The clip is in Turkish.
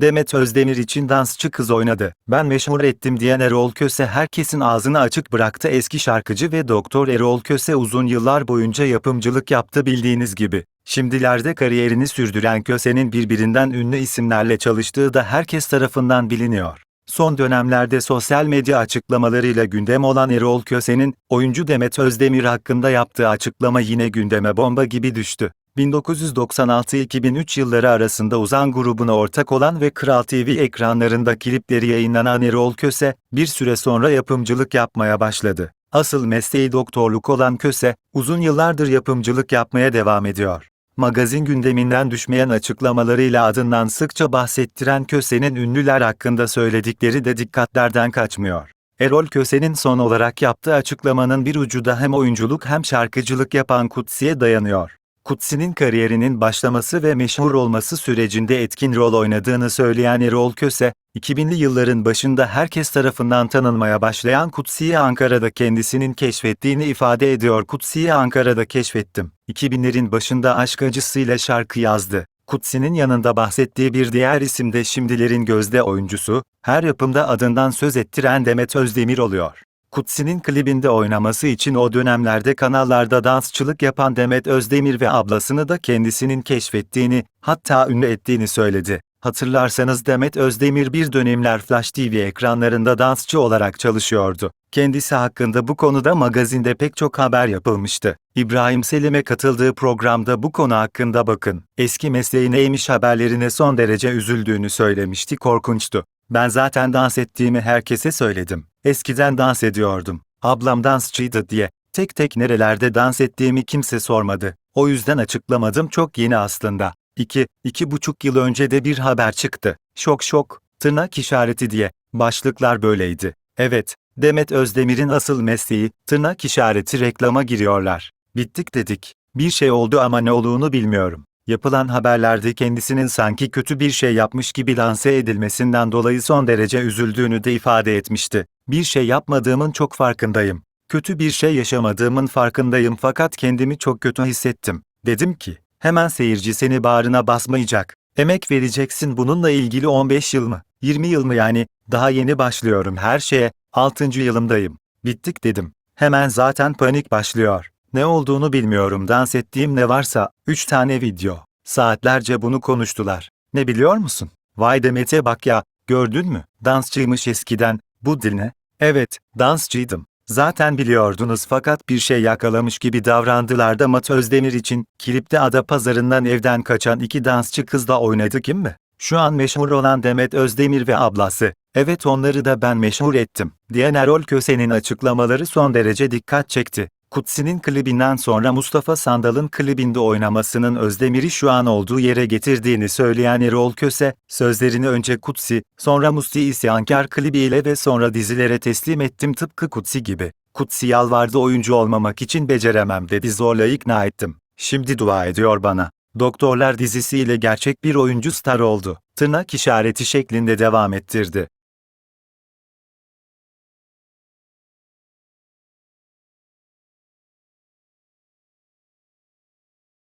Demet Özdemir için dansçı kız oynadı. Ben meşhur ettim diyen Erol Köse herkesin ağzını açık bıraktı eski şarkıcı ve doktor Erol Köse uzun yıllar boyunca yapımcılık yaptı bildiğiniz gibi. Şimdilerde kariyerini sürdüren Köse'nin birbirinden ünlü isimlerle çalıştığı da herkes tarafından biliniyor. Son dönemlerde sosyal medya açıklamalarıyla gündem olan Erol Köse'nin, oyuncu Demet Özdemir hakkında yaptığı açıklama yine gündeme bomba gibi düştü. 1996-2003 yılları arasında Uzan grubuna ortak olan ve Kral TV ekranlarında klipleri yayınlanan Erol Köse, bir süre sonra yapımcılık yapmaya başladı. Asıl mesleği doktorluk olan Köse, uzun yıllardır yapımcılık yapmaya devam ediyor. Magazin gündeminden düşmeyen açıklamalarıyla adından sıkça bahsettiren Köse'nin ünlüler hakkında söyledikleri de dikkatlerden kaçmıyor. Erol Köse'nin son olarak yaptığı açıklamanın bir ucu da hem oyunculuk hem şarkıcılık yapan Kutsi'ye dayanıyor. Kutsi'nin kariyerinin başlaması ve meşhur olması sürecinde etkin rol oynadığını söyleyen Erol Köse, 2000'li yılların başında herkes tarafından tanınmaya başlayan Kutsi'yi Ankara'da kendisinin keşfettiğini ifade ediyor. Kutsi'yi Ankara'da keşfettim. 2000'lerin başında aşk acısıyla şarkı yazdı. Kutsi'nin yanında bahsettiği bir diğer isim de şimdilerin gözde oyuncusu, her yapımda adından söz ettiren Demet Özdemir oluyor. Kutsi'nin klibinde oynaması için o dönemlerde kanallarda dansçılık yapan Demet Özdemir ve ablasını da kendisinin keşfettiğini, hatta ünlü ettiğini söyledi. Hatırlarsanız Demet Özdemir bir dönemler Flash TV ekranlarında dansçı olarak çalışıyordu. Kendisi hakkında bu konuda magazinde pek çok haber yapılmıştı. İbrahim Selim'e katıldığı programda bu konu hakkında bakın. Eski mesleği neymiş haberlerine son derece üzüldüğünü söylemişti korkunçtu. Ben zaten dans ettiğimi herkese söyledim. Eskiden dans ediyordum. Ablam dansçıydı diye. Tek tek nerelerde dans ettiğimi kimse sormadı. O yüzden açıklamadım çok yeni aslında. 2, iki buçuk yıl önce de bir haber çıktı. Şok şok, tırnak işareti diye. Başlıklar böyleydi. Evet, Demet Özdemir'in asıl mesleği, tırnak işareti reklama giriyorlar. Bittik dedik. Bir şey oldu ama ne olduğunu bilmiyorum. Yapılan haberlerde kendisinin sanki kötü bir şey yapmış gibi lanse edilmesinden dolayı son derece üzüldüğünü de ifade etmişti. Bir şey yapmadığımın çok farkındayım. Kötü bir şey yaşamadığımın farkındayım fakat kendimi çok kötü hissettim. Dedim ki, hemen seyirci seni bağrına basmayacak. Emek vereceksin bununla ilgili 15 yıl mı? 20 yıl mı yani? Daha yeni başlıyorum her şeye. 6. yılımdayım. Bittik dedim. Hemen zaten panik başlıyor. Ne olduğunu bilmiyorum dans ettiğim ne varsa, 3 tane video. Saatlerce bunu konuştular. Ne biliyor musun? Vay Demet'e bak ya, gördün mü? Dansçıymış eskiden, bu dil ne? Evet, dansçıydım. Zaten biliyordunuz fakat bir şey yakalamış gibi davrandılar da Mat Özdemir için, klipte ada pazarından evden kaçan iki dansçı kızla oynadı kim mi? Şu an meşhur olan Demet Özdemir ve ablası. Evet onları da ben meşhur ettim. Diyen Erol Köse'nin açıklamaları son derece dikkat çekti. Kutsi'nin klibinden sonra Mustafa Sandal'ın klibinde oynamasının Özdemir'i şu an olduğu yere getirdiğini söyleyen Erol Köse, sözlerini önce Kutsi, sonra Musti İsyankar klibiyle ve sonra dizilere teslim ettim tıpkı Kutsi gibi. Kutsi yalvardı oyuncu olmamak için beceremem dedi zorla ikna ettim. Şimdi dua ediyor bana. Doktorlar dizisiyle gerçek bir oyuncu star oldu. Tırnak işareti şeklinde devam ettirdi.